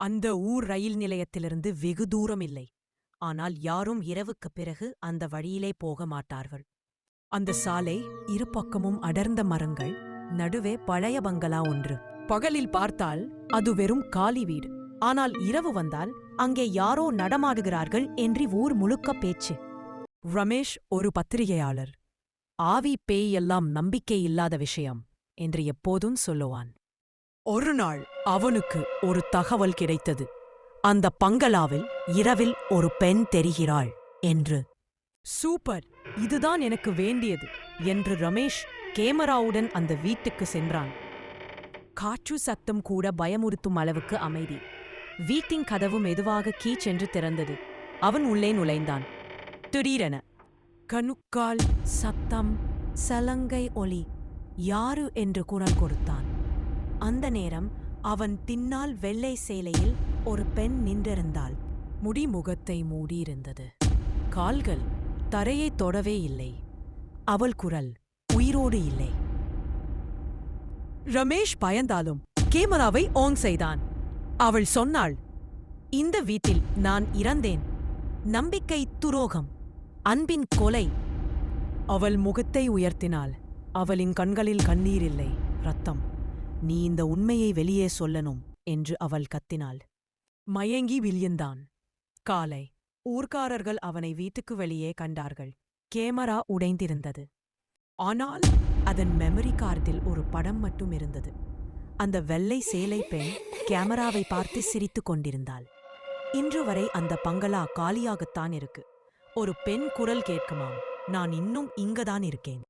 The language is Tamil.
அந்த ஊர் ரயில் நிலையத்திலிருந்து வெகு தூரம் இல்லை. ஆனால் யாரும் இரவுக்குப் பிறகு அந்த வழியிலே போக மாட்டார்கள். அந்த சாலை இரு பக்கமும் அடர்ந்த மரங்கள் நடுவே பழைய பங்களா ஒன்று. பகலில் பார்த்தால் அது வெறும் காலி வீடு. ஆனால் இரவு வந்தால் அங்கே யாரோ நடமாடுகிறார்கள் என்று ஊர் முழுக்க பேச்சு. ரமேஷ் ஒரு பத்திரிகையாளர். ஆவி பேய் எல்லாம் நம்பிக்கை இல்லாத விஷயம் என்று எப்போதும் சொல்லுவான். ஒரு நாள் அவனுக்கு ஒரு தகவல் கிடைத்தது. அந்த பங்களாவில் இரவில் ஒரு பெண் தெரிகிறாள் என்று. சூப்பர்! இதுதான் எனக்கு வேண்டியது என்று ரமேஷ் கேமராவுடன் அந்த வீட்டுக்கு சென்றான். காற்று சத்தம் கூட பயமுறுத்தும் அளவுக்கு அமைதி. வீட்டின் கதவு மெதுவாக கீச்சென்று திறந்தது. அவன் உள்ளே நுழைந்தான். திடீரென. கணுக்கால் சத்தம் சலங்கை ஒலி. யாரு? என்று குரல் கொடுத்தான். அந்த நேரம் அவன் தின்னால் வெள்ளை சேலையில் ஒரு பெண் நின்றிருந்தாள். முடி முகத்தை மூடியிருந்தது. கால்கள் தரையைத் தொடவே இல்லை. அவள் குரல் உயிரோடு இல்லை. ரமேஷ் பயந்தாலும் கேமராவை ஆன் செய்தான். அவள் சொன்னாள் இந்த வீட்டில் நான் இறந்தேன். நம்பிக்கை துரோகம். அன்பின் கொலை. அவள் முகத்தை உயர்த்தினாள். அவளின் கண்களில் கண்ணீர் இல்லை. ரத்தம். நீ இந்த உண்மையை வெளியே சொல்லணும் என்று அவள் கத்தினாள். மயங்கி வில்லியந்தான் காலை. ஊர்க்காரர்கள் அவனை வீட்டுக்கு வெளியே கண்டார்கள். கேமரா உடைந்திருந்தது. ஆனால் அதன் மெமரி கார்டில் ஒரு படம் மட்டும் இருந்தது. அந்த வெள்ளை சேலை பெண் கேமராவை பார்த்து சிரித்துக் கொண்டிருந்தாள். இன்று வரை அந்த பங்களா காலியாகத்தான் இருக்கு. ஒரு பெண் குரல் கேட்குமாம். நான் இன்னும் இங்கதான் இருக்கேன்.